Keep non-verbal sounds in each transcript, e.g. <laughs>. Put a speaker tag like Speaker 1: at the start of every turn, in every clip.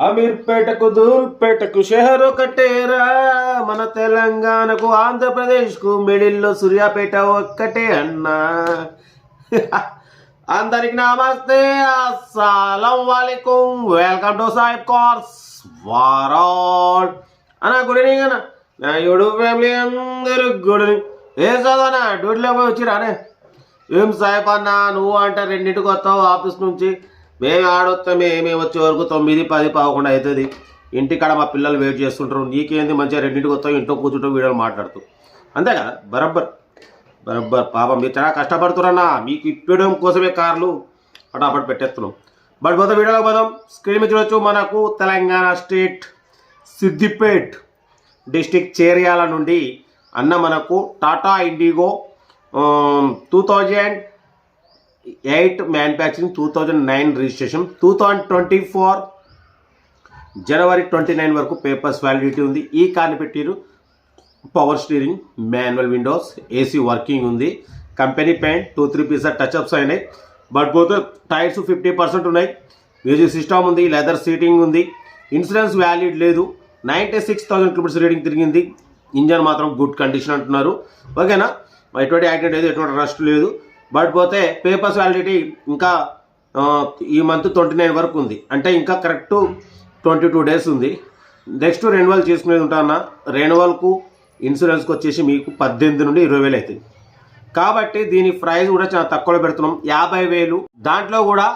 Speaker 1: అమీర్పేటకు దూల్పేటకు షహర్ కట్టేరా. మన తెలంగాణకు ఆంధ్రప్రదేశ్కు మిడిల్లో సూర్యాపేట ఒక్కటే అన్నా. <laughs> అందరికి నమస్తే అస్సలం వాలేకుం. వెల్కమ్ టు సాహిబ్ కోర్స్ వారాల్. అన్న గుడ్ ఈవినింగ్ అన్న. నా యూట్యూబ్ ఫ్యామిలీ అందరూ గుడ్ ఈవినింగ్. ఏం చదవనా డ్యూటీలో పోయి వచ్చిరానే ఏం సాహెబ్ అన్న నువ్వు అంటే రెండింటికి వస్తావు ఆఫీస్ నుంచి. మేము ఆడొస్తాం మేము వచ్చే వరకు తొమ్మిది పది పదకొండు అవుతుంది ఇంటికాడ మా పిల్లలు వెయిట్ చేస్తుంటారు. నీకేంది మంచిగా రెండింటికి వస్తావు ఇంట్లో కూర్చుంటూ వీడియోలు మాట్లాడుతూ. అంతే కదా బరబ్బర్. బరబ్బర్. పాపం మీరు చాలా కష్టపడుతున్నారన్నా. మీకు ఇప్పడం కోసమే కార్లు అటాపట్ పెట్టేస్తున్నాం. బట్ పోతే వీడియోలో పోదాం. స్క్రీన్ మీద చూడొచ్చు మనకు తెలంగాణ స్టేట్ సిద్దిపేట్ డిస్టిక్ చేరియాల నుండి అన్న మనకు Tata Indigo two thousand eight manufacturing two thousand nine registration. Two thousand twenty four January twenty nine వరకు పేపర్స్ వ్యాలిడిటీ ఉంది. ఈ కార్ని పెట్టిరు power steering manual windows AC working ఉంది. Company paint two three pieces touch ups అయినాయి. But పోతే tyres fifty percent ఉన్నాయి. Music system ఉంది లెదర్ సీటింగ్ ఉంది. ఇన్సూరెన్స్ వ్యాలిడ్ లేదు. Ninety six thousand kilometres reading తిరిగింది. ఇంజన్ మాత్రం గుడ్ కండిషన్ అంటున్నారు. ఓకేనా? ఎటువంటి యాక్సిడెంట్ లేదు ఎటువంటి రస్ట్ లేదు. బట్ పోతే పేపర్స్ వ్యాలిడిటీ ఇంకా ఈ మంత్ ట్వంటీ నైన్ వరకు ఉంది. అంటే ఇంకా కరెక్ట్ ట్వంటీ టూ డేస్ ఉంది. నెక్స్ట్ రెన్యువల్ చేసుకునేది ఉంటానా రెన్యువల్కు ఇన్సూరెన్స్కి వచ్చేసి మీకు పద్దెనిమిది నుండి ఇరవై వేలు అవుతుంది కాబట్టి దీని ప్రైస్ కూడా చాలా తక్కువలో పెడుతున్నాం. యాభై వేలు. దాంట్లో కూడా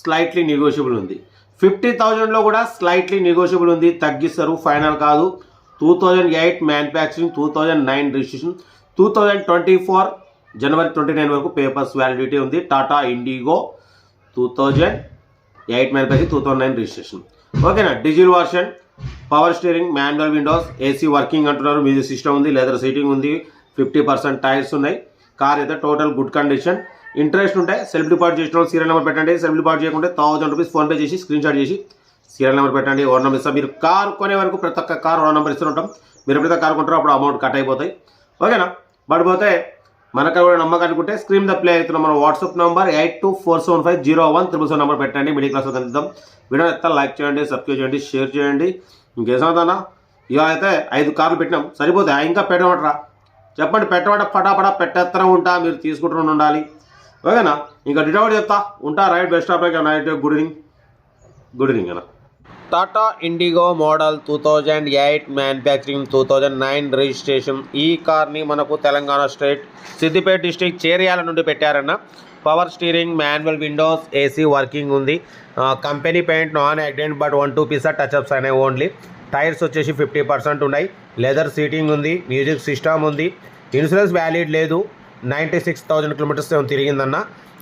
Speaker 1: స్లైట్లీ నెగోషియబుల్ ఉంది. ఫిఫ్టీ థౌజండ్లో కూడా స్లైట్లీ నెగోషియబుల్ ఉంది. తగ్గిస్తారు. ఫైనల్ కాదు. Two thousand eight manufacturing two thousand nine registration two thousand twenty four January twenty nine వరకు పేపర్స్ వ్యాలిడిటీ ఉంది. Tata Indigo two thousand eight manufacturing two thousand nine registration. ఓకేనా? Diesel version power steering manual windows AC working అంటున్నారు. Music system ఉంది leather seating ఉంది fifty percent tyres ఉన్నాయి. Car అయితే total good condition. Interest ఉంటే self deposit చేసిన serial number పెట్టండి. Self deposit చేయకుంటే థౌసండ్ రూపీస్ ఫోన్పే చేసి స్క్రీన్ షాట్ చేసి సీరియల్ నెంబర్ పెట్టండి. ఓన్ నెంబర్ ఇస్తాం. మీరు కార్ కొనే వరకు ప్రతి ఒక్క కార్ ఓన్ నెంబర్ ఇస్తుంటాం మీరు ఎప్పుడైతే కార్ కొంటారో అప్పుడు అమౌంట్ కట్ అయిపోతాయి. ఓకేనా? బట్ పోతే మనకు కూడా నమ్మకానుకుంటే స్క్రీన్ ద ప్లే అవుతున్న మన WhatsApp number eight two four seven five zero one triple seven number పెట్టండి. మిడిల్ క్లాస్ కలుద్దాం. వీడియో ఎత్తా లైక్ చేయండి సబ్స్క్రైబ్ చేయండి షేర్ చేయండి. ఇంకేసవుతానా ఇవాళ అయితే ఐదు కార్లు పెట్టినాం. సరిపోతాయి? ఇంకా పెట్టమంటారా? చెప్పండి పెట్టమంట పటాపట పెట్టేస్తూనే ఉంటా. మీరు తీసుకుంటూ ఉండాలి. ఓకేనా? ఇంకా డిటవర్ చెప్తా. ఉంటా right best of night good evening good evening అన్న. Tata Indigo model two thousand eight manufacturing two thousand nine registration ఈ కార్ని మనకు తెలంగాణ స్టేట్ సిద్దిపేట డిస్టిక్ చేరియాల నుండి పెట్టారన్న. Power steering manual windows AC working ఉంది. Company paint non accident but one two piece touch ups అనేవి only tyres వచ్చేసి fifty percent ఉన్నాయి. Leather seating ఉంది. Music system ఉంది. ఇన్సూరెన్స్ వ్యాలిడ్ లేదు. Ninety six thousand kilometres తిరిగిందన్న.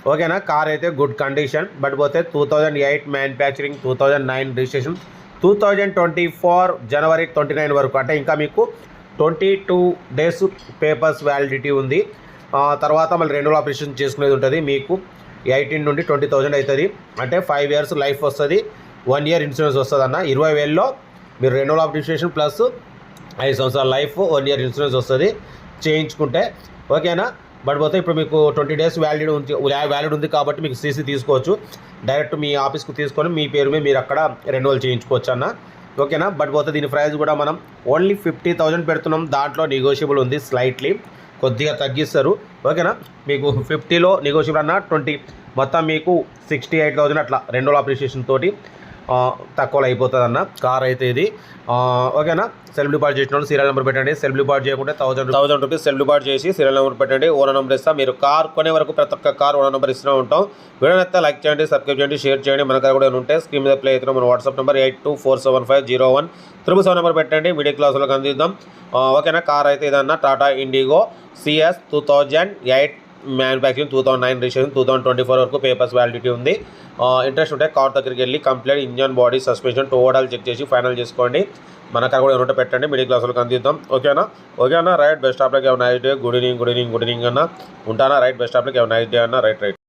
Speaker 1: ఓకేనా? Car అయితే good condition but పోతే two thousand eight manufacturing two thousand nine registration two thousand twenty four January twenty nine వరకు అంటే ఇంకా మీకు twenty two days papers validity ఉంది తర్వాత మళ్ళీ రెన్యువల్ ఆపరేషన్ చేసుకునేది ఉంటుంది. మీకు ఎయిటీన్ నుండి ట్వంటీ థౌజండ్ అవుతుంది అంటే ఫైవ్ ఇయర్స్ లైఫ్ వస్తుంది. వన్ ఇయర్ ఇన్సూరెన్స్ వస్తుంది అన్న ఇరవై వేలలో మీరు రెన్యువల్ ఆపరేషన్ ప్లస్ ఐదు సంవత్సరాల లైఫ్ వన్ ఇయర్ ఇన్సూరెన్స్ వస్తుంది. చేయించుకుంటే ఓకేనా? బట్ పోతే ఇప్పుడు మీకు ట్వంటీ డేస్ వ్యాలిడ్ ఉంది వ్యాలిడ్ ఉంది కాబట్టి మీకు సీసీ తీసుకోవచ్చు. డైరెక్ట్ మీ ఆఫీస్కు తీసుకొని మీ పేరు మీద మీరు అక్కడ రెన్యువల్ చేయించుకోవచ్చు అన్న. ఓకేనా? బట్ పోతే దీని ప్రైస్ కూడా మనం ఓన్లీ ఫిఫ్టీ థౌజండ్ పెడుతున్నాం. దాంట్లో నెగోషియబుల్ ఉంది స్లైట్లీ కొద్దిగా తగ్గిస్తారు. ఓకేనా? మీకు ఫిఫ్టీలో నెగోషియబుల్ అన్న ట్వంటీ మొత్తం మీకు సిక్స్టీ ఎయిట్ థౌజండ్ అట్లా రెండోల అప్రిషియేషన్ తోటి. తక్కువలో అయిపోతుంది అన్న కార్ అయితే ఇది. ఓకేనా? సెల్ఫ్ డిపాజిట్ చేసిన వాళ్ళు సీరియల్ నెంబర్ పెట్టండి. సెల్ఫ్ డిపాజిట్ చేయకుంటే thousand thousand rupees self deposit చేసి సీరియల్ నెంబర్ పెట్టండి. ఓనర్ నెంబర్ ఇస్తాం. మీరు కార్ కొనే వరకు ప్రతి ఒక్క కార్ ఓనర్ నెంబర్ ఇస్తూనే ఉంటాం. వీడియో లైక్ చేయండి సబ్స్క్రైబ్ చేయండి షేర్ చేయండి. మన కూడా ఏమైనా ఉంటే స్క్రీన్ మీద ప్లే అవుతున్నాం మన WhatsApp number eight two four seven five zero one. Triple seven number పెట్టండి. మిడిల్ క్లాసులకు అందిద్దాం. ఓకేనా? కార్ అయితే ఇదన్న Tata Indigo CS two thousand eight manufacturing two thousand nine registration two thousand twenty four వరకు papers validity ఉంది. Interest ఉంటే car దగ్గరికి వెళ్ళి complete engine body suspension total check చేసి ఫైనల్ చేసుకోండి. మన కార్ కూడా ఏమంటే పెట్టండి మిడిల్ క్లాస్లోకి అందిద్దాం. ఓకేనా? ఓకేనా? Right best ఆఫ్లకి night day good evening good evening good evening అన్న. ఉంటానా? రైట్ బెస్ట్ ఆఫ్లకి నైట్ డే అన్న? Right right.